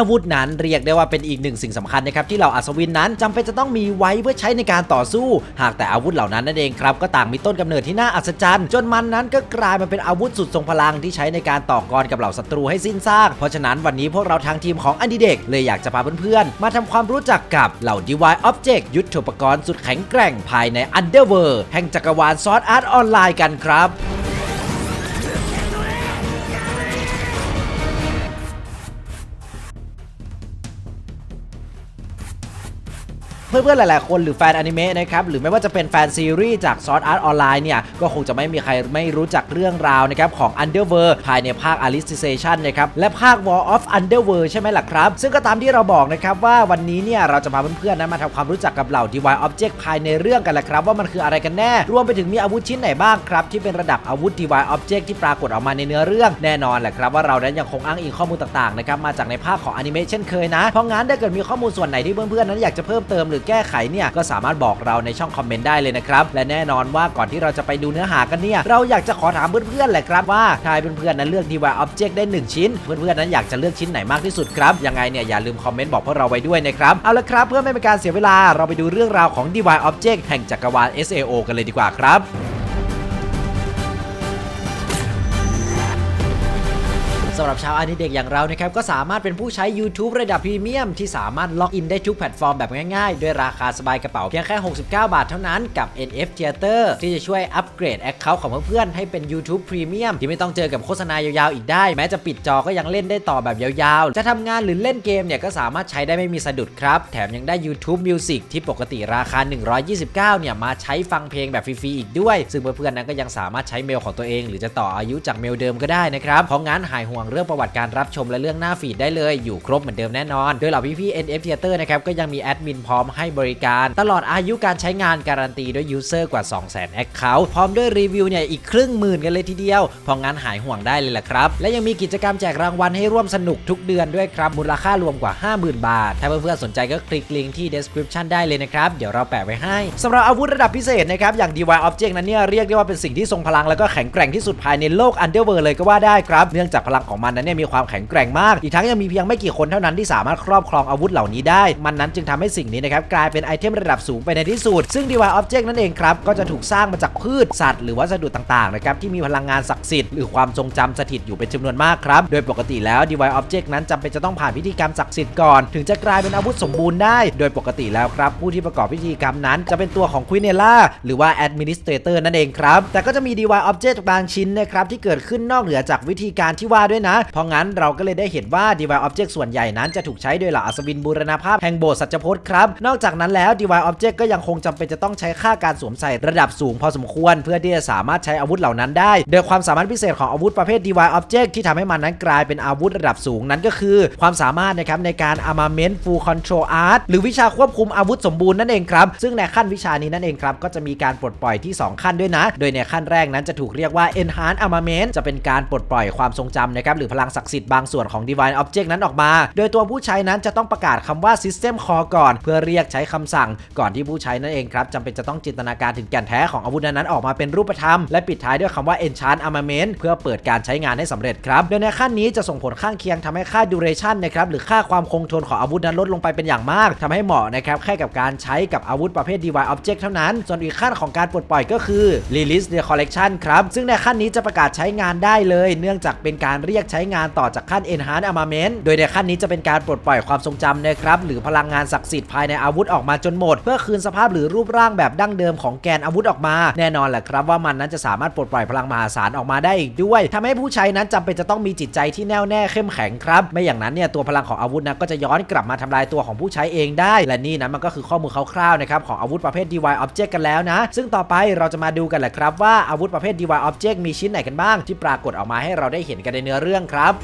อาวุธนั้นเรียกได้ว่าเป็นอีกหนึ่งสิ่งสำคัญนะครับที่เหล่าอัศวินนั้นจำเป็นจะต้องมีไว้เพื่อใช้ในการต่อสู้ หากแต่อาวุธเหล่านั้นนั่นเองครับก็ต่างมีต้นกำเนิดที่น่าอัศจรรย์ จนมันนั้นก็กลายมาเป็นอาวุธสุดทรงพลังที่ใช้ในการต่อกรกับเหล่าศัตรูให้สิ้นซากเพราะฉะนั้นวันนี้พวกเราทางทีมของอันดีเด็กเลยอยากจะพาเพื่อนๆมาทำความรู้จักกับเหล่า DIY Object ยุทธปกรณ์สุดแข็งแกร่งภายใน Underworld แห่งจักรวาลซอสอาร์ตออนไลน์กันครับ เพื่อนๆหลายๆคนหรือแฟนอนิเมะนะครับหรือไม่ว่าจะเป็นแฟนซีรีส์จาก Sword Art Online เนี่ยก็คงจะไม่มีใครไม่รู้จักเรื่องราวนะครับของ Underworld ภายในภาค Alicization นะครับและภาค War of Underworld ใช่ไหมล่ะครับ ซึ่งก็ตามที่เราบอกนะครับว่าวันนี้เนี่ยเราจะพาเพื่อนๆนั้นมาทำความรู้จักกับเหล่า DIY Object ภายในเรื่องกันแหละครับว่ามันคืออะไรกันแน่ รวมไปถึงมีอาวุธชิ้นไหนบ้างครับที่เป็นระดับอาวุธ DIY Object ที่ปรากฏออกมาในเนื้อเรื่องแน่นอนแหละครับว่าเรานั้นยังคงอ้างอิงข้อมูลต่างๆนะครับมาจากในภาคของอนิเมะเช่นเคยนะเพราะงั้นถ้าเกิดมีข้อมูลส่วนไหนที่เพื่อนๆนั้นอยากจะเพิ่มเติมหรือแก้ไขเนี่ยก็สามารถบอกเราในช่องคอมเมนต์ได้เลยนะครับ และแน่นอนว่าก่อนที่เราจะไปดูเนื้อหากันเนี่ย เราอยากจะขอถามเพื่อนๆแหละครับว่าทาให้เพื่อนๆนั้นเลือก DIY Object ได้ 1 ชิ้น เพื่อนๆนั้นอยากจะเลือกชิ้นไหนมากที่สุดครับ ยังไงเนี่ยอย่าลืมคอมเมนต์บอกพวกเราไว้ด้วยนะครับ เอาละครับเพื่อไม่เป็นการเสียเวลา เราไปดูเรื่องราวของ DIY Object แห่งจักรวาล SAO กันเลยดีกว่าครับ สำหรับชาวอนิเด็กอย่างเรานะครับก็สามารถเป็นผู้ใช้ YouTube ระดับพรีเมียมที่สามารถล็อกอินได้ทุกแพลตฟอร์มแบบง่ายๆ ด้วยราคาสบายกระเป๋าเพียงแค่ 69 บาทเท่านั้นกับ NF Theater ที่จะช่วยอัปเกรด Account ของเพื่อนๆให้เป็น YouTube Premium ที่ไม่ต้องเจอกับโฆษณายาวๆอีกได้ แม้จะปิดจอก็ยังเล่นได้ต่อแบบยาวๆ จะทำงานหรือเล่นเกมเนี่ยก็สามารถใช้ได้ไม่มีสะดุดครับ แถมยังได้ YouTube Music ที่ปกติราคา 129 เนี่ยมาใช้ฟังเพลงแบบฟรีๆอีกด้วย ซึ่งเพื่อนๆนั้นก็ยังสามารถใช้เมลของตัวเอง หรือจะต่ออายุจากเมลเดิมก็ได้นะครับเพราะงั้นหายห่วงเรื่องประวัติการรับชมและเรื่องหน้าฟีดได้เลยอยู่ครบเหมือนเดิมแน่นอน โดยเหล่าพี่ๆ NF Theater นะครับก็ยังมีแอดมินพร้อมให้บริการ ตลอดอายุการใช้งานการันตีด้วยยูเซอร์กว่า 200,000 Account พร้อมด้วยรีวิวเนี่ยอีกครึ่งหมื่นกันเลยทีเดียวพราะงั้นหายห่วงได้เลยแหละครับ และยังมีกิจกรรมแจกรางวัลให้ร่วมสนุกทุกเดือนด้วยครับมูลค่ารวมกว่า 50,000 บาท ถ้าเพื่อนๆสนใจก็คลิกลิงก์ที่ description ได้เลยนะครับเดี๋ยวเราแปะไว้ให้สำหรับอาวุธระดับพิเศษนะครับอย่าง DIY Object นั้นเนี่ยเรียกได้ว่าเป็นสิ่งที่ทรงพลังแล้วก็แข็งแกร่งที่สุดภายในโลก Underworld เลยก็ว่าได้ครับเนื่องจากพลังของมันนั้นเนี่ยมีความแข็งแกร่งมาก อีกทั้งยังมีเพียงไม่กี่คนเท่านั้นที่สามารถครอบครองอาวุธเหล่านี้ได้ มันนั้นจึงทำให้สิ่งนี้นะครับกลายเป็นไอเทมระดับสูงไปในที่สุด ซึ่ง DIY Object นั่นเองครับก็จะถูกสร้างมาจากพืชสัตว์หรือวัสดุต่างๆนะครับที่มีพลังงานศักดิ์สิทธิ์หรือความทรงจำสถิตอยู่เป็นจำนวนมากครับโดยปกติแล้ว DIY Object นั้นจำเป็นจะต้องผ่านพิธีกรรมศักดิ์สิทธิ์ก่อนถึงจะกลายเป็นอาวุธสมบูรณ์ได้ โดยปกติแล้วครับผู้ที่ประกอบพิธีกรรมนั้น จะเป็นตัวของควินเนล่าหรือว่า Administrator นั่นเองครับแต่ก็จะมี DIY Object บางชิ้นนะครับที่เกิดขึ้นนอกเหนือจากวิธีการที่ว่าด้วยนะ เพราะงั้นเราก็เลยได้เห็นว่า DIY Object ส่วนใหญ่นั้นจะถูกใช้โดยเหล่าอัศวินบูรณภาพแห่งโบสถ์สัจพจน์ครับ นอกจากนั้นแล้ว DIY Object ก็ยังคงจำเป็นจะต้องใช้ค่าการสวมใส่ระดับสูงพอสมควร เพื่อที่จะสามารถใช้อาวุธเหล่านั้นได้โดยความสามารถพิเศษของอาวุธประเภท DIY Object ที่ทำให้มันนั้นกลายเป็นอาวุธระดับสูงนั้นก็คือ ความสามารถนะครับในการ Armament Full Control Art หรือวิชาควบคุมอาวุธสมบูรณ์นั่นเองครับซึ่งในขั้นวิชานี้นั่นเองครับก็จะมีการปลดปล่อยที่ 2 ขั้นด้วยนะ โดยในขั้นแรกนั้นจะถูกเรียกว่า Enhanced Armament จะเป็นการปลดปล่อยความทรงจำนะครับหรือพลังศักดิ์สิทธิ์บางส่วนของ DIY Object นั้นออกมา โดยตัวผู้ใช้นั้นจะต้องประกาศคำว่า System Call ก่อน เพื่อเรียกใช้คำสั่ง ก่อนที่ผู้ใช้นั่นเองครับจำเป็นจะต้องจินตนาการถึงแก่นแท้ของอาวุธนั้นออกมาเป็นรูปธรรม และปิดท้ายด้วยคำว่า Enchant Armament เพื่อเปิดการใช้งานให้สำเร็จครับโดยในขั้นนี้จะส่งผลข้างเคียงทำให้ค่า duration นะครับหรือค่าความคงทนของอาวุธนั้นลดลงไปเป็นอย่างมากทำให้เหมาะนะครับแค่กับการใช้กับอาวุธประเภท DIY Object เท่านั้น ส่วนอีกขั้นของการปลดปล่อยก็คือ Release the Collection ครับซึ่งในขั้นนี้จะประกาศใช้งานได้เลย เนื่องจากเป็นการเรียกใช้งานต่อจากขั้น Enhance Armament โดยในขั้นนี้จะเป็นการปลดปล่อยความทรงจำนะครับหรือพลังงานศักดิ์สิทธิ์ภายในอาวุธออกมาจนหมด เพื่อคืนสภาพหรือรูปร่างแบบดั้งเดิมของแกนอาวุธออกมา แน่นอนแหละครับว่ามันนั้นจะสามารถปลดปล่อยพลังมหาศาลออกมาได้อีกด้วยทำให้ผู้ใช้นั้นจำเป็นจะต้องมีจิตใจที่แน่วแน่เข้มแข็งครับ ไม่อย่างนั้นเนี่ยตัวพลังของอาวุธนะก็จะย้อนกลับมาทำลายตัวของผู้ใช้เองได้ และนี่นะมันก็คือข้อมูลคร่าวๆนะครับของอาวุธประเภท DY Object กันแล้วนะ ซึ่งต่อไปเราจะมาดูกันแหละครับว่าอาวุธประเภท DY Object มีชิ้นไหนกันบ้างที่ปรากฏออกมาให้เราได้เห็นกันในเนื้อเรื่องรื่องครับ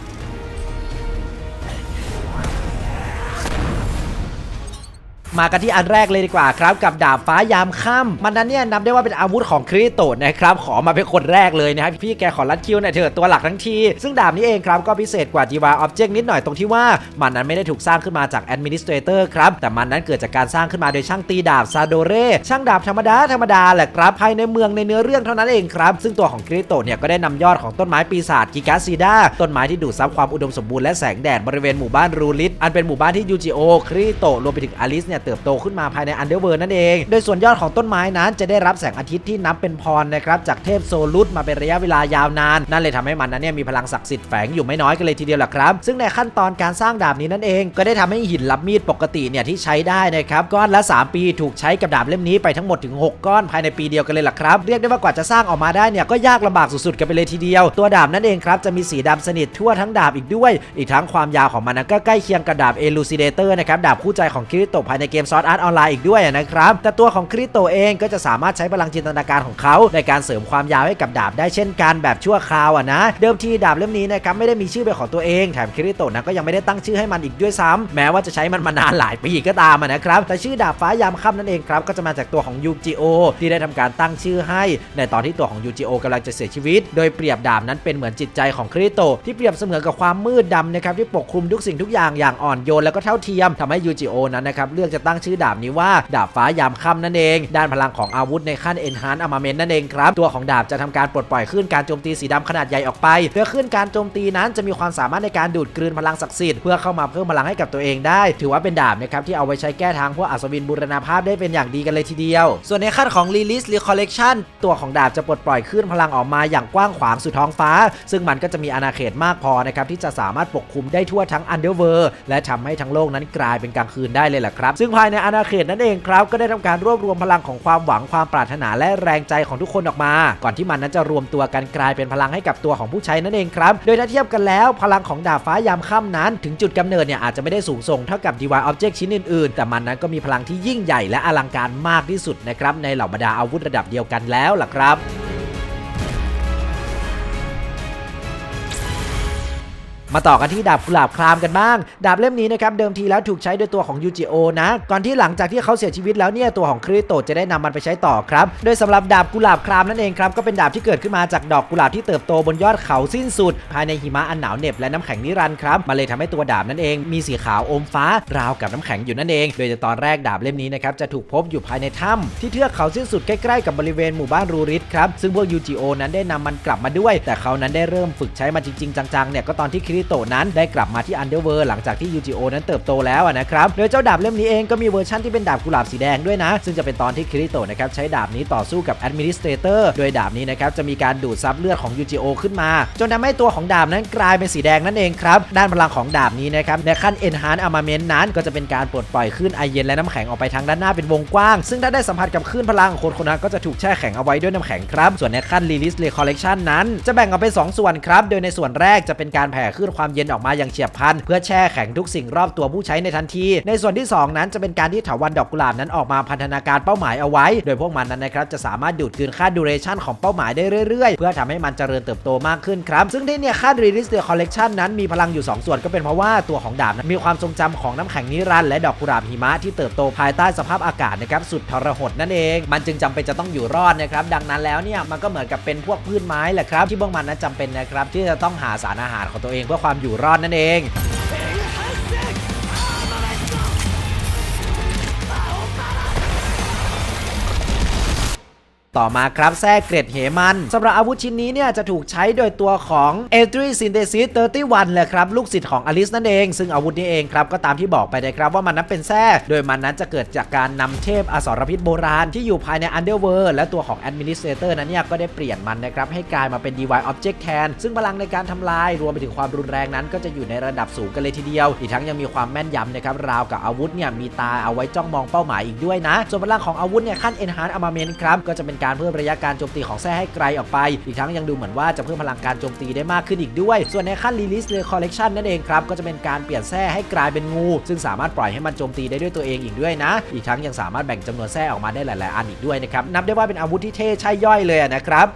มากันที่อันแรกเลยดีกว่าครับ กับดาบฟ้ายามค่ำมันนั้นเนี่ยนับได้ว่าเป็นอาวุธของคริโตะนะครับขอมาเป็นคนแรกเลยนะครับพี่แกขอรัดคิวหน่อยเถอะตัวหลักทั้งทีซึ่งดาบนี้เองครับก็พิเศษกว่า Diva Object นิดหน่อยตรงที่ว่ามันนั้นไม่ได้ถูกสร้างขึ้นมาจาก Administrator ครับแต่มันนั้นเกิดจากการสร้างขึ้นมาโดยช่างตีดาบซาโดเร่ช่างดาบธรรมดาธรรมดาแหละครับภายในเมืองในเนื้อเรื่องเท่านั้นเองครับซึ่งตัวของคริโตะเนี่ยก็ได้นำยอดของต้นไม้ปีศาจกิกาซีดาต้นไม้ที่ดูดซับความอุดมสมบูรณ์และแสงแดดบริเวณหมู่บ้านรูลิสอันเป็นหมู่บ้านที่ยูจิโอคริโตะรวมไปถึงอลิสเนี่ยเติบโตขึ้นมาภายในอันเดอร์เวิร์นั่นเอง โดยส่วนยอดของต้นไม้นั้นจะได้รับแสงอาทิตย์ที่นับเป็นพรนะครับจากเทพโซลุสมาเป็นระยะเวลายาวนาน นั่นเลยทำให้มันนั้นเนี่ยมีพลังศักดิ์สิทธิ์แฝงอยู่ไม่น้อยกันเลยทีเดียวแหละครับ ซึ่งในขั้นตอนการสร้างดาบนี้นั่นเอง ก็ได้ทำให้หินรับมีดปกติเนี่ยที่ใช้ได้นะครับก้อนละ 3 ปีถูกใช้กับดาบเล่มนี้ไปทั้งหมดถึง 6 ก้อนภายในปีเดียวกันเลยล่ะครับเรียกได้ว่ากว่าจะสร้างออกมาได้เนี่ยก็ยากลำบากสุดๆกันไปเลยทีเดียว ตัวดาบนั่นเองครับจะมีสีดำสนิททั่วทั้งดาบอีกด้วย อีกทั้งความยาวของมันนั้นก็ใกล้เคียงกับดาบเอลูซิเดเตอร์นะครับดาบคู่ใจของคริโตภายในเกมซอสอาร์ตออนไลน์อีกด้วยนะครับ แต่ตัวของคริโตเองก็จะสามารถใช้พลังจินตนาการของเขาในการเสริมความยาวให้กับดาบได้เช่นกันแบบชั่วคราวอะนะ เดิมทีดาบเล่มนี้นะครับไม่ได้มีชื่อเป็นของตัวเอง แถมคริโตนั้นก็ยังไม่ได้ตั้งชื่อให้มันอีกด้วยซ้ำแม้ว่าจะใช้มันมานานหลายปีก็ตามนะครับ แต่ชื่อดาบฟ้ายามค่ำนั่นเองครับก็จะมาจากตัวของยูจิโอที่ได้ทำการตั้งชื่อให้ ในตอนที่ตัวของยูจิโอกำลังจะเสียชีวิต โดยเปรียบดาบนั้นเป็นเหมือนจิตใจของคริโตที่เปรียบเสมือนกับความมืดดำนะครับที่ปกคลุมทุกสิ่งทุกอย่างอย่างอ่อนโยนแล้วก็เท่าเทียมทำให้ยูจิโอนั้นนะครับเลือกจะตั้งชื่อดาบนี้ว่า ดาบฟ้ายามค่ำนั่นเอง ด้านพลังของอาวุธในขั้น Enhance Armament นั่นเองครับ ตัวของดาบจะทำการปลดปล่อยขึ้นการโจมตีสีดำขนาดใหญ่ออกไป เพื่อขึ้นการโจมตีนั้นจะมีความสามารถในการดูดกลืนพลังศักดิ์สิทธิ์เพื่อเข้ามาเพิ่มพลังให้กับตัวเองได้ ถือว่าเป็นดาบนะครับที่เอาไว้ใช้แก้ทางพวกอัศวินบูรณาภาพได้เป็นอย่างดีกันเลยทีเดียว ส่วนในขั้นของ Release Recollection ตัวของดาบจะปลดปล่อยขึ้นพลังออกมาอย่างกว้างขวางสู่ท้องฟ้า ซึ่งมันก็จะมีอาณาเขตมากพอนะครับที่จะสามารถปกคลุมได้ทั่วทั้ง Underworld และทำให้ทั้งโลกนั้นกลายเป็นกลางคืนได้เลยแหละครับซึงภายในอาณาเขตนั่นเองครับ ก็ได้ทำการรวบรวมพลังของความหวังความปรารถนาและแรงใจของทุกคนออกมา ก่อนที่มันนั้นจะรวมตัวกันกลายเป็นพลังให้กับตัวของผู้ใช้นั่นเองครับ โดยถ้าเทียบกันแล้ว พลังของดาบฟ้ายามค่ำนั้น ถึงจุดกำเนิดเนี่ยอาจจะไม่ได้สูงส่งเท่ากับ Divine Object ชิ้นอื่นๆ แต่มันนั้นก็มีพลังที่ยิ่งใหญ่และอลังการมากที่สุดนะครับในเหล่าบรรดาอาวุธระดับเดียวกันแล้วล่ะครับ มาต่อกันที่ดาบกุหลาบครามกันบ้าง ดาบเล่มนี้นะครับเดิมทีแล้วถูกใช้โดยตัวของยูจิโอนะ ก่อนที่หลังจากที่เขาเสียชีวิตแล้วเนี่ยตัวของคริโตจะได้นำมันไปใช้ต่อครับ โดยสำหรับดาบกุหลาบครามนั่นเองครับก็เป็นดาบที่เกิดขึ้นมาจากดอกกุหลาบที่เติบโตบนยอดเขาสิ้นสุด ภายในหิมะอันหนาวเหน็บและน้ำแข็งนิรันดร์ครับมันเลยทำให้ตัวดาบนั่นเอง มีสีขาวอมฟ้าราวกับน้ำแข็งอยู่นั่นเอง โดยตอนแรกดาบเล่มนี้นะครับจะถูกพบอยู่ภายในถ้ำที่เทือกเขาสิ้นสุดใกล้ๆกับบริเวณหมู่บ้านรูริสครับซึ่งพวกยูจิโอนั้นได้นำมันกลับมาด้วย แต่เขานั้นได้เริ่มฝึกใช้มันจริงๆจังๆเนี่ยก็ตอนที่คริโตะนั้นได้กลับมาที่อันเดอร์เวิร์หลังจากที่ยูจิโอนั้นเติบโตแล้วนะครับโดยเจ้าดาบเล่มนี้เองก็มีเวอร์ชันที่เป็นดาบกุหลาบสีแดงด้วยนะ ซึ่งจะเป็นตอนที่คริโตะนะครับใช้ดาบนี้ต่อสู้กับแอดมินิสเตรเตอร์โดยดาบนี้นะครับจะมีการดูดซับเลือดของยูจิโอขึ้นมา จนทำให้ตัวของดาบนั้นกลายเป็นสีแดงนั่นเองครับด้านพลังของดาบนี้นะครับในขั้น Enhance Armament นั้นก็จะเป็นการปลดปล่อยคลื่นไอเย็นและน้ำแข็งออกไปทางด้านหน้าเป็นวงกว้าง ซึ่งถ้าได้สัมผัสกับคลื่นพลังคนคนนั้นก็จะถูกแช่แข็งเอาไว้ด้วยน้ำแข็งครับส่วนในขั้น Release Recollection นั้น จะแบ่งออกเป็น 2 ส่วนครับโดยในส่วนแรกจะเป็นการแผ่คลื่นความเย็นออกมาอย่างเฉียบพลัน เพื่อแช่แข็งทุกสิ่งรอบตัวผู้ใช้ในทันที ในส่วนที่ 2 นั้นจะเป็นการที่เถาวันดอกกุหลาบนั้นออกมาพันธนาการเป้าหมายเอาไว้ โดยพวกมันนั้นนะครับจะสามารถดูดกลืนค่า duration ของเป้าหมายได้เรื่อยๆ เพื่อทำให้มันเจริญเติบโตมากขึ้นครับ ซึ่งที่เนี่ยค่า Release Recollection นั้นมีพลังอยู่ 2 ส่วนก็เป็นเพราะว่าตัวของดาบนั้นมีความทรงจำของน้ำแข็งนิรันดร์และดอกกุหลาบหิมะที่เติบโตภายใต้สภาพอากาศนะครับสุดทรหดนั่นเอง มันจึงจำเป็นจะต้องอยู่รอดนะครับดังนั้นแล้วเนี่ยมันก็เหมือนกับเป็นพวกพืชไม้แหละครับที่พวกมันนั้นจำเป็นนะครับที่จะต้องหาสารอาหารของตัวเองเพื่อความอยู่รอดนั่นเอง ต่อมาครับแทรกเกร็ดเหมันสำหรับอาวุธชิ้นนี้เนี่ยจะถูกใช้โดยตัวของ e l t r i Synthesis 31แหละครับ ลูกศิษย์ของอลิสนั่นเอง ซึ่งอาวุธนี้เองครับ ก็ตามที่บอกไปนะครับว่ามันนั้นเป็นแทร่โดยมันนั้นจะเกิดจากการนำเทพอสรพิษโบราณที่อยู่ภายใน Underworld และตัวของ Administrator นั้นเนี่ยก็ได้เปลี่ยนมันนะครับให้กลายมาเป็น Divine Object แทนซึ่งพลังในการทำลายรวมไปถึงความรุนแรงนั้น ก็จะอยู่ในระดับสูงกันเลยทีเดียว อีกทั้งยังมีความแม่นยำนะครับราวกับอาวุธเนี่ยมีตาเอาไว้จ้องมองเป้าหมายอีกด้วยนะ ส่วนพลังของอาวุธเนี่ยขั้น Enhance Armament ครับก็จะเป็นการเพิ่มระยะการโจมตีของแท้ให้ไกลออกไป อีกทั้งยังดูเหมือนว่าจะเพิ่มพลังการโจมตีได้มากขึ้นอีกด้วย ส่วนในขั้น Release r e c o l l e c t i o นั่นเองครับ ก็จะเป็นการเปลี่ยนแท้ให้กลายเป็นงู ซึ่งสามารถปล่อยให้มันโจมตีได้ด้วยตัวเองอีกด้วยนะ อีกทั้งยังสามารถแบ่งจำนวนแท้ออกมาได้หลาย ๆ อันอีกด้วยนะครับ นับได้ว่าเป็นอาวุธที่เท่ใช่ย่อยเลยนะครับ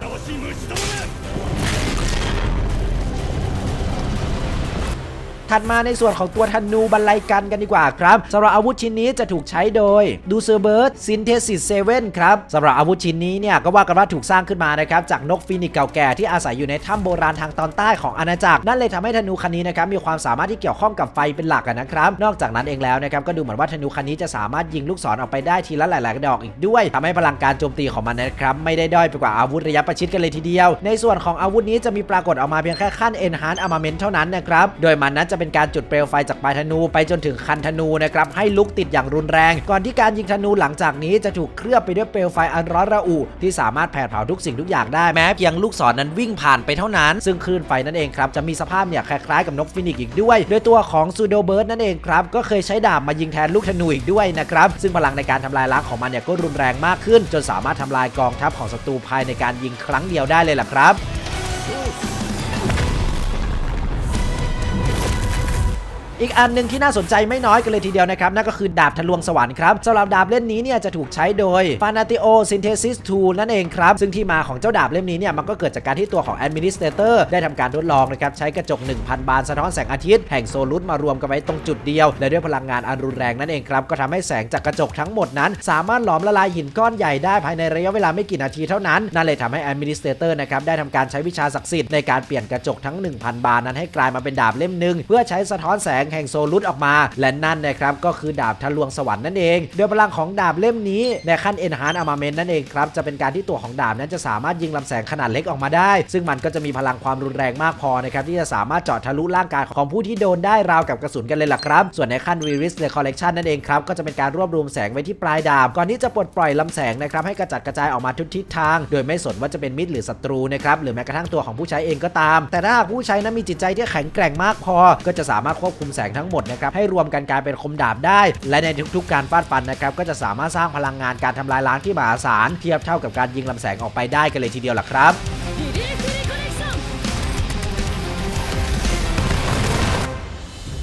ถัดมาในส่วนของตัวธนูบรรลัยกันกันดีกว่าครับสำหรับอาวุธชิ้นนี้จะถูกใช้โดยดูเซอร์เบิร์ดซินเทซิสเซเว่นครับสำหรับอาวุธชิ้นนี้เนี่ยก็ว่ากันว่าถูกสร้างขึ้นมานะครับจากนกฟีนิกเก่าแก่ที่อาศัยอยู่ในถ้ำโบราณทางตอนใต้ของอาณาจักรนั่นเลยทำให้ธนูคันนี้นะครับมีความสามารถที่เกี่ยวข้องกับไฟเป็นหลักนะครับนอกจากนั้นเองแล้วนะครับก็ดูเหมือนว่าธนูคันนี้จะสามารถยิงลูกศรออกไปได้ทีละหลาย ๆ ดอกอีกด้วยทำให้พลังการโจมตีของมันนะครับไม่ได้ด้อยไปกว่าอาวุธระยะประชิดกันเลยทีเดียว ในส่วนของอาวุธนี้จะมีปรากฏออกมาเพียงแค่ขั้น Enhance Armament เท่านั้นนะครับโดยมันนั้นจะเป็นการจุดเปลวไฟจากปลายธนูไปจนถึงคันธนูนะครับให้ลุกติดอย่างรุนแรง ก่อนที่การยิงธนูหลังจากนี้จะถูกเคลือบไปด้วยเปลวไฟอันร้อนระอุที่สามารถแผดเผาทุกสิ่งทุกอย่างได้แม้เพียงลูกศรนั้นวิ่งผ่านไปเท่านั้น ซึ่งคลื่นไฟนั่นเองครับจะมีสภาพเนี่ยคล้ายๆกับนกฟินิกซ์อีกด้วย โดยตัวของซูโดเบิร์ดนั่นเองครับก็เคยใช้ดาบมายิงแทนลูกธนูอีกด้วยนะครับซึ่งพลังในการทำลายล้างของมันเนี่ยก็รุนแรงมากขึ้น จนสามารถทำลายกองทัพของศัตรูภายในการยิงครั้งเดียวได้เลยล่ะครับ อีกอันหนึ่งที่น่าสนใจไม่น้อยกันเลยทีเดียวนะครับนั่นก็คือดาบทะลวงสวรรค์ครับสำหรับดาบเล่มนี้เนี่ยจะถูกใช้โดย Fanatio Synthesis Tool นั่นเองครับ ซึ่งที่มาของเจ้าดาบเล่มนี้เนี่ยมันก็เกิดจากการที่ตัวของ Administrator ได้ทำการทดลองนะครับใช้กระจก 1,000 บานสะท้อนแสงอาทิตย์แห่งโซลุสมารวมกันไว้ตรงจุดเดียว และด้วยพลังงานอันรุนแรงนั่นเองครับก็ทำให้แสงจากกระจกทั้งหมดนั้น สามารถหลอมละลายหินก้อนใหญ่ได้ภายในระยะเวลาไม่กี่นาทีเท่านั้นนั่นเลยทำให้ Administrator นะครับได้ทำการใช้วิชาศักดิ์สิทธิ์ในการเปลี่ยนกระจกทั้ง 1,000 บานนั้นให้กลายมาเป็นดาบเล่มหนึ่งเพื่อใช้สะท้อนแสงแห่งโซลุสออกมา และนั่นนะครับก็คือดาบทะลวงสวรรค์นั่นเอง โดยพลังของดาบเล่มนี้ในขั้น Enhance Armament นั่นเองครับจะเป็นการที่ตัวของดาบนั้นจะสามารถยิงลำแสงขนาดเล็กออกมาได้ ซึ่งมันก็จะมีพลังความรุนแรงมากพอนะครับที่จะสามารถเจาะทะลุร่างกายของผู้ที่โดนได้ราวกับกระสุนกันเลยล่ะครับ ส่วนในขั้น Viris The Collection นั่นเองครับก็จะเป็นการรวบรวมแสงไว้ที่ปลายดาบก่อนที่จะปลดปล่อยลำแสงนะครับให้กระจัดกระจายออกมาทุกทิศทาง โดยไม่สนว่าจะเป็นมิตรหรือศัตรูนะครับหรือแม้กระทั่งตัวของผู้ใช้เองก็ตาม แต่ถ้าผู้ใช้นั้นมีจิตใจที่แข็งแกร่งมากพอ ก็จะสามารถควบคุมแสงทั้งหมดนะครับให้รวมกันกลายเป็นคมดาบได้ และในทุกๆการฟาดฟันนะครับก็จะสามารถสร้างพลังงานการทำลายล้างที่มหาศาลเทียบเท่ากับการยิงลำแสงออกไปได้กันเลยทีเดียวล่ะครับ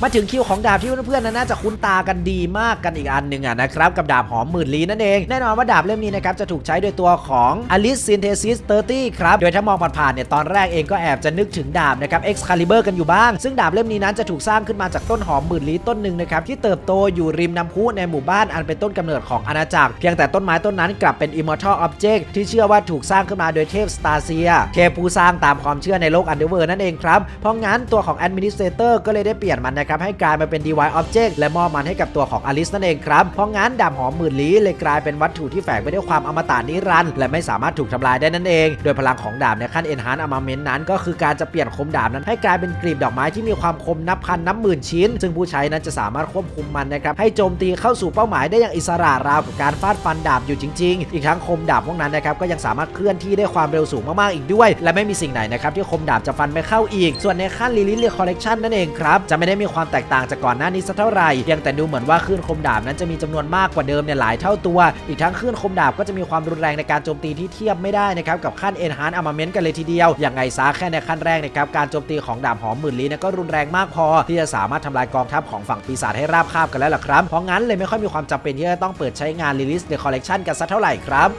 มาถึงคิวของดาบที่เพื่อนๆน,น,น่าจะคุ้นตากันดีมากกันอีกอันหนึ่งอะนะครับกับดาบหอมหมื่นลีนั่นเองแน่นอนว่าดาบเล่มนี้นะครับจะถูกใช้โดยตัวของ Alice Synthesis 30ครับโดยถ้ามองผ่านๆเนี่ยตอนแรกเองก็แอบจะนึกถึงดาบนะครับ Excalibur กันอยู่บ้าง ซึ่งดาบเล่มนี้นั้นจะถูกสร้างขึ้นมาจากต้นหอมหมื่นลีต้นหนึ่งนะครับที่เติบโตอยู่ริมน้ำพุในหมู่บ้านอันเป็นต้นกำเนิดของอาณาจักรเพียงแต่ต้นไม้ต้นนั้นกลับเป็น Immortal Object ที่เชื่อว่าถูกสร้างขึ้นมาโดยเทพสตาเซียเทพผู้สร้างตามความเชื่อในโลกอันเดอร์เวิร์นั่นเองครับเพราะงั้นตัวของ Administrator ก็เลยได้เปลี่ยนมันนะครับให้กลายมาเป็น DY Object และมอบมันให้กับตัวของอลิสนั่นเองครับ เพราะงั้นดาบหอมหมื่นลี้เลยกลายเป็นวัตถุที่แฝงไปด้วยความอมตะนิรันดร์และไม่สามารถถูกทำลายได้นั่นเอง โดยพลังของดาบในขั้น Enhance Armament นั้น ก็คือการจะเปลี่ยนคมดาบนั้น ให้กลายเป็นกลีบดอกไม้ที่มีความคมนับพันนับหมื่นชิ้น ซึ่งผู้ใช้นั้นจะสามารถควบคุมมันนะครับให้โจมตีเข้าสู่เป้าหมายได้อย่างอิสระราวกับการฟาดฟันดาบอยู่จริง ๆ อีกทั้งคมดาบพวกนั้นนะครับก็ยังสามารถเคลื่อนที่ได้ความเร็วสูงมากๆอีกด้วย และไม่มีสิ่งไหนนะครับที่คมดาบจะฟันไม่เข้าอีก ส่วนในขั้น Lilith Collection นั่นเองครับจะไม่ได้มีความแตกต่างจากก่อนหน้านี้สักเท่าไหร่เพียงแต่ดูเหมือนว่าคลื่นคมดาบนั้นจะมีจำนวนมากกว่าเดิมเนี่ยหลายเท่าตัว อีกทั้งคลื่นคมดาบก็จะมีความรุนแรงในการโจมตีที่เทียบไม่ได้นะครับกับขั้น Enhance Armament กันเลยทีเดียว อย่างไงซะแค่ในขั้นแรกนะครับการโจมตีของดาบหอมหมื่นลี้เนี่ยก็รุนแรงมากพอ ที่จะสามารถทำลายกองทัพของฝั่งปีศาจให้ราบคาบกันแล้วล่ะครับ เพราะงั้นเลยไม่ค่อยมีความจำเป็นที่จะต้องเปิดใช้งาน Release the Collection กันสักเท่าไหร่ครับ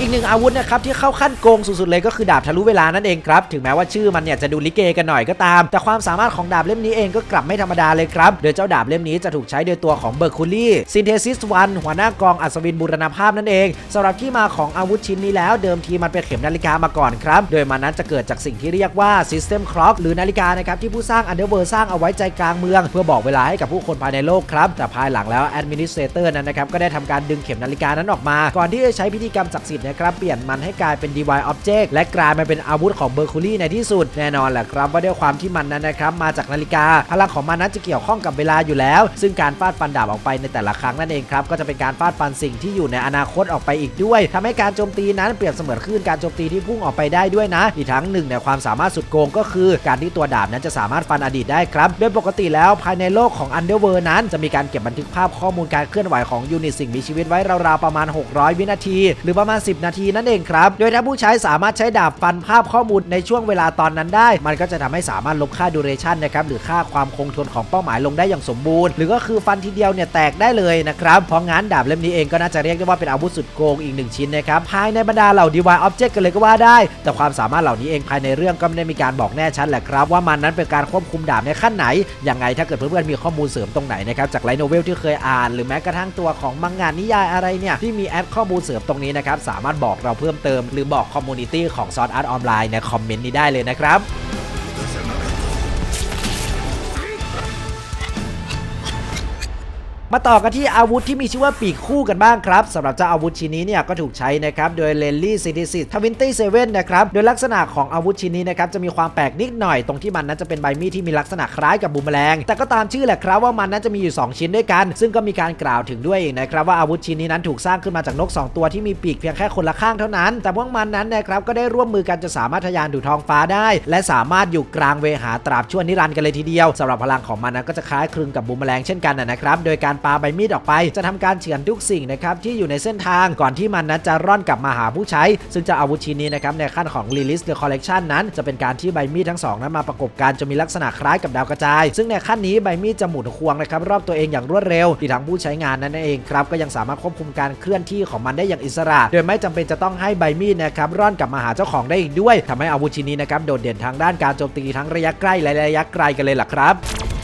อีกหนึ่งอาวุธนะครับที่เข้าขั้นโกงสุดๆเลยก็คือดาบทะลุเวลานั่นเองครับ ถึงแม้ว่าชื่อมันเนี่ยจะดูลิเกกันหน่อยก็ตาม แต่ความสามารถของดาบเล่มนี้เองก็กลับไม่ธรรมดาเลยครับ โดยเจ้าดาบเล่มนี้จะถูกใช้โดยตัวของเบอร์คูลี่ซินเทซิสวันหัวหน้ากองอัศวินบูรณภาพนั่นเองสำหรับที่มาของอาวุธชิ้นนี้แล้วเดิมทีมันเป็นเข็มนาฬิกามาก่อนครับ โดยมันนั้นจะเกิดจากสิ่งที่เรียกว่า System Clock หรือนาฬิกานะครับที่ผู้สร้าง Underworld สร้างเอาไว้ใจกลางเมือง เพื่อบอกเวลาให้กับผู้คนภายในโลกครับแต่ภายหลังแล้ว Administrator นั้นนะครับก็ได้ทำการดึงเข็มนาฬิกานั้นออกมา ก่อนที่จะใช้พิธีกรรมศักดิ์สิทธิ์นะครับเปลี่ยนมันให้กลายเป็น DY Object และกลายมาเป็นอาวุธของเบอร์คูลี่ในที่สุดแน่นอนแหละครับว่าด้วยความที่มันนั้นนะครับมาจากนาฬิกา พลังของมันนั้นจะเกี่ยวข้องกับเวลาอยู่แล้ว ซึ่งการฟาดฟันดาบออกไปในแต่ละครั้งนั่นเองครับก็จะเป็นการฟาดฟันสิ่งที่อยู่ในอนาคตออกไปอีกด้วยทำให้การโจมตีนั้นเปรียบเสมือนคลื่นการโจมตีที่พุ่งออกไปได้ด้วยนะ อีกทั้งหนึ่งในความสามารถสุดโกงก็คือ การที่ตัวดาบนั้นจะสามารถฟันอดีตได้ครับโดยปกติแล้วภายในโลกของ Underworld นั้นจะมีการเก็บบันทึกภาพข้อมูลการเคลื่อนไหวของยูนิตสิ่งมีชีวิตไว้ราวๆประมาณ 600 วินาที หรือประมาณ 10 10 นาทีนั่นเองครับ โดยถ้าผู้ใช้สามารถใช้ดาบฟันภาพข้อมูลในช่วงเวลาตอนนั้นได้ มันก็จะทำให้สามารถลบค่าดูเรชันนะครับหรือค่าความคงทนของเป้าหมายลงได้อย่างสมบูรณ์ หรือก็คือฟันทีเดียวเนี่ยแตกได้เลยนะครับเพราะงั้นดาบเล่มนี้เองก็น่าจะเรียกได้ว่าเป็นอาวุธสุดโกงอีกหนึ่งชิ้นนะครับภายในบรรดาเหล่า DIY Object กันเลยก็ว่าได้ แต่ความสามารถเหล่านี้เองภายในเรื่องก็ไม่ได้มีการบอกแน่ชัดแหละครับ ว่ามันนั้นเป็นการควบคุมดาบในขั้นไหนยังไงถ้าเกิดเพื่อนๆมีข้อมูลเสริมตรงไหนนะครับจากไลโนเวลที่เคยอ่าน หรือแม้กระทั่งตัวของมังงานนิยายอะไรเนี่ยที่มีแอดข้อมูลเสริมตรงนี้นะครับสามารถบอกเราเพิ่มเติม หรือบอกคอมมูนิตี้ของซอสอาร์ตออนไลน์ในคอมเมนต์นี้ได้เลยนะครับ มาต่อกันที่อาวุธที่มีชื่อว่าปีกคู่กันบ้างครับสำหรับเจ้าอาวุธชิ้นนี้เนี่ยก็ถูกใช้นะครับโดยเลนลี่ซิติซิตทวินตี้เซเว่นนะครับโดยลักษณะของอาวุธชิ้นนี้นะครับจะมีความแปลกนิดหน่อยตรงที่มันนั้นจะเป็นใบมีดที่มีลักษณะคล้ายกับบูมแมลงแต่ก็ตามชื่อแหละครับว่ามันนั้นจะมีอยู่ 2 ชิ้นด้วยกัน ซึ่งก็มีการกล่าวถึงด้วยนะครับว่าอาวุธชิ้นนี้นั้นถูกสร้างขึ้นมาจากนก 2 ตัวที่มีปีกเพียงแค่คนละข้างเท่านั้น แต่พวกมันนั้นนะครับก็ได้ร่วมมือกันจะสามารถทะยานดูท้องฟ้าได้ และสามารถอยู่กลางเวหาตราบชั่วนิรันดร์กันเลยทีเดียวสำหรับพลังของมันนั้นก็จะคล้ายคลึงกับบูมแมลงเช่นกันนะครับโดยการปาใบมีดออกไป จะทำการเฉือนทุกสิ่งนะครับที่อยู่ในเส้นทางก่อนที่มันนั้นจะร่อนกลับมาหาผู้ใช้ ซึ่งจะอาวุธชิ้นนี้นะครับในขั้นของ Release the Collection นั้นจะเป็นการที่ใบมีดทั้งสองนั้นมาประกบกันจะมีลักษณะคล้ายกับดาวกระจาย ซึ่งในขั้นนี้ใบมีดจะหมุนควงนะครับรอบตัวเองอย่างรวดเร็วที่ทั้งผู้ใช้งานนั้นเองครับก็ยังสามารถควบคุมการเคลื่อนที่ของมันได้อย่างอิสระ โดยไม่จำเป็นจะต้องให้ใบมีดนะครับร่อนกลับมาหาเจ้าของได้อีกด้วยทำให้อาวุธชิ้นนี้นะครับโดดเด่นทางด้านการโจมตีทั้งระยะใกล้และระยะไกลกันเลยล่ะครับ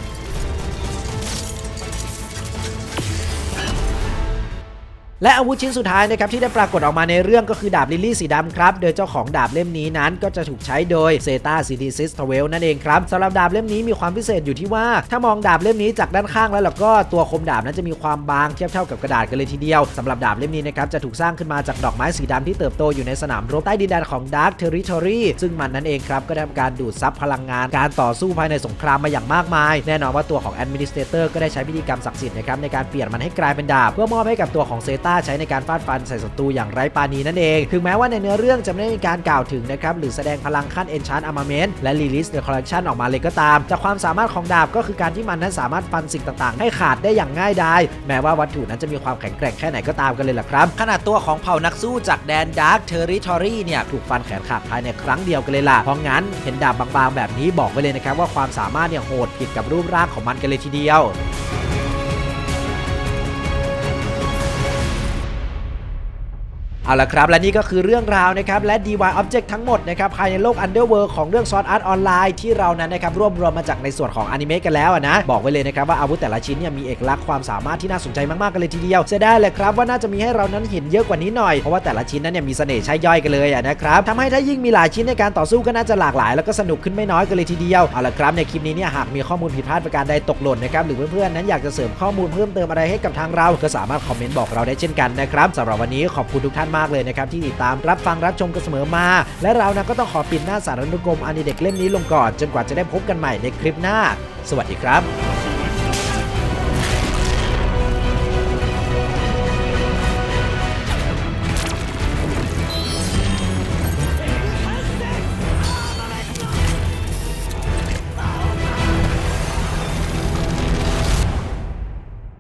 และอาวุธชิ้นสุดท้ายนะครับที่ได้ปรากฏออกมาในเรื่องก็คือดาบลิลลี่สีดำครับโดยเจ้าของดาบเล่มนี้นั้นก็จะถูกใช้โดยเซตาซิติซิสทเวลนั่นเองครับสำหรับดาบเล่มนี้มีความพิเศษอยู่ที่ว่า ถ้ามองดาบเล่มนี้จากด้านข้างแล้วแล้วก็ตัวคมดาบนั้นจะมีความบางเทียบเท่ากับกระดาษกันเลยทีเดียวสำหรับดาบเล่มนี้นะครับจะถูกสร้างขึ้นมาจากดอกไม้สีดำที่เติบโตอยู่ในสนามรบใต้ดินแดนของดาร์คเทอริทอรีซึ่งมันนั่นเองครับก็ได้ทำการดูดซับพลังงานการต่อสู้ภายในสงครามมาอย่างมากมาย แน่นอนว่าตัวของแอดมินิสเตเตอร์ก็ได้ใช้พิธีกรรมศักดิ์สิทธิ์นะครับในการเปลี่ยนมันให้กลายเป็นดาบเพื่อมอบให้กับตัวของเซตาใช้ในการฟาดฟันใส่ศัตรูอย่างไร้ปาณีนั่นเอง ถึงแม้ว่าในเนื้อเรื่องจะไม่ได้มีการกล่าวถึงนะครับหรือแสดงพลังขั้น Enchant Armament และ Release the Collection ออกมาเลยก็ตามจากความสามารถของดาบก็คือการที่มันนั้นสามารถฟันสิ่งต่างๆ ให้ขาดได้อย่างง่ายดายแม้ว่าวัตถุนั้นจะมีความแข็งแกร่งแค่ไหนก็ตามกันเลยล่ะครับขนาดตัวของเผ่านักสู้จากแดน Dark Territory เนี่ยถูกฟันแขนขาดภายในครั้งเดียวกันเลยล่ะเพราะงั้นเห็นดาบบางๆ แบบนี้บอกไว้เลยนะครับว่าความสามารถเนี่ยโหดผิดกับรูปร่างของมันกันเลยทีเดียว เอาละครับ และนี่ก็คือเรื่องราวนะครับและ DY Object ทั้งหมดนะครับภายในโลก Underworld ของเรื่อง Sword Art Online ที่เรานั้นนะครับรวบรวมมาจากในส่วนของอนิเมะกันแล้วนะบอกไว้เลยนะครับว่าอาวุธแต่ละชิ้นเนี่ยมีเอกลักษณ์ความสามารถที่น่าสนใจมากๆกันเลยทีเดียวเสียดายเลยครับว่าน่าจะมีให้เรานั้นเห็นเยอะกว่านี้หน่อยเพราะว่าแต่ละชิ้นนั้นเนี่ยมีเสน่ห์ใช้ย่อยกันเลยนะครับทำให้ถ้ายิ่งมีหลายชิ้นในการต่อสู้ก็น่าจะหลากหลาย แล้วก็สนุกขึ้นไม่น้อยกันเลยทีเดียวเอาละครับในคลิปนี้เนี่ยหากมีข้อมูลผิดพลาดประการใดตกหล่นนะครับหรือเพื่อนๆนั้นอยากจะเสริมข้อมูลเพิ่มเติมอะไรให้กับทางเรา ก็สามารถคอมเมนต์บอกเราได้เช่นกันนะครับสำหรับวันนี้ขอบคุณทุกท่านมากมากเลยนะครับที่ติดตามรับฟังรับชมกันเสมอมา และเรานะก็ต้องขอปิดหน้าสารนุกรมอานิเด็กเล่มนี้ลงก่อน จนกว่าจะได้พบกันใหม่ในคลิปหน้า สวัสดีครับ